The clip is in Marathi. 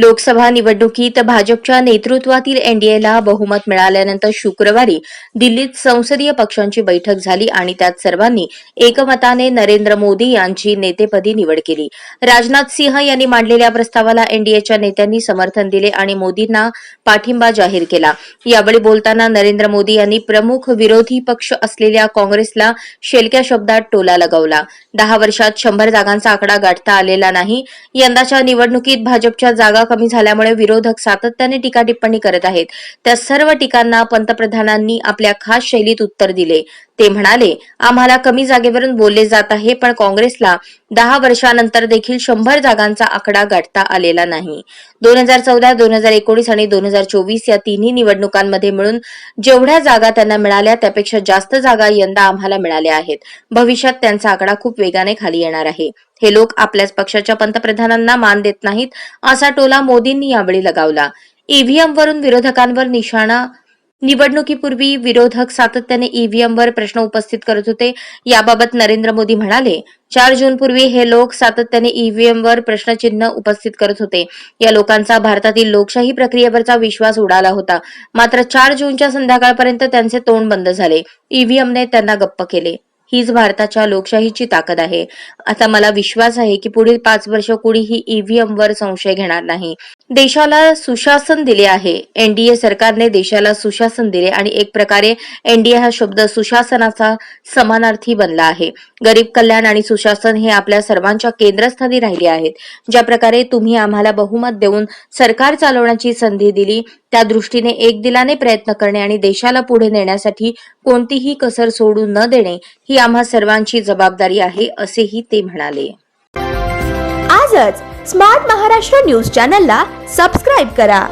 लोकसभा निवडणुकीत भाजपच्या नेतृत्वातील एनडीएला बहुमत मिळाल्यानंतर शुक्रवारी दिल्लीत संसदीय पक्षांची बैठक झाली आणि त्यात सर्वांनी एकमताने नरेंद्र मोदी यांची नेतेपदी निवड केली. राजनाथ सिंह यांनी मांडलेल्या प्रस्तावाला एनडीएच्या नेत्यांनी समर्थन दिले आणि मोदींना पाठिंबा जाहीर केला. यावेळी बोलताना नरेंद्र मोदी यांनी प्रमुख विरोधी पक्ष असलेल्या काँग्रेसला शेलक्या शब्दात टोला लगावला. दहा वर्षात शंभर जागांचा आकडा गाठता आलेला नाही. यंदाच्या निवडणुकीत भाजपच्या जागा कमी झाल्यामुळे विरोधक सातत्याने टीका टिप्पणी करत आहेत. त्या सर्व टीकांना पंतप्रधानांनी आपल्या खास शैलीत उत्तर दिले. ते म्हणाले आम्हाला कमी जागेवरून बोलले जात आहे पण काँग्रेसला दहा वर्षानंतर देखील शंभर जागांचा आकडा गाठता आलेला नाही. दोन हजार चौदा दोन हजार एकोणीस आणि दोन हजार चोवीस या तिन्ही निवडणुकांमध्ये मिळून जेवढ्या जागा त्यांना मिळाल्या त्यापेक्षा जास्त जागा यंदा आम्हाला मिळाल्या आहेत. भविष्यात त्यांचा आकडा खूप वेगाने खाली येणार आहे. हे लोक आपल्याच पक्षाच्या पंतप्रधानांना मान देत नाहीत असा टोला मोदींनी यावेळी लगावला. ईव्हीएम वरून विरोधकांवर निशाणा निवडणुकीपूर्वी विरोधक सातत्याने ईव्हीएमवर प्रश्न उपस्थित करत होते. याबाबत नरेंद्र मोदी म्हणाले चार जून पूर्वी हे लोक सातत्याने ईव्हीएमवर प्रश्नचिन्ह उपस्थित करत होते. या लोकांचा भारतातील लोकशाही प्रक्रियेवरचा विश्वास उडाला होता. मात्र चार जूनच्या संध्याकाळपर्यंत त्यांचे तोंड बंद झाले. ईव्हीएमने त्यांना गप्प केले. हीच भारताच्या लोकशाहीची ताकद आहे. आता मला विश्वास आहे की पुढील पाच वर्ष कुणीही ईव्हीएम वर संशय घेणार नाही. देशाला सुशासन दिले आहे. एनडीए सरकारने देशाला सुशासन दिले आणि एक प्रकारे एनडीए हा शब्द सुशासनाचा समानार्थी बनला आहे. गरीब कल्याण आणि सुशासन हे आपल्या सर्वांच्या केंद्रस्थानी राहिले आहेत. ज्या प्रकारे तुम्ही आम्हाला बहुमत देऊन सरकार चालवण्याची संधी दिली त्या दृष्टीने एक दिलाने प्रयत्न करणे आणि देशाला पुढे नेण्यासाठी कोणतीही कसर सोडू न देणे ही आम्हा सर्वांची जबाबदारी आहे असेही ते म्हणाले. आजच स्मार्ट महाराष्ट्र न्यूज चॅनलला सबस्क्राईब करा.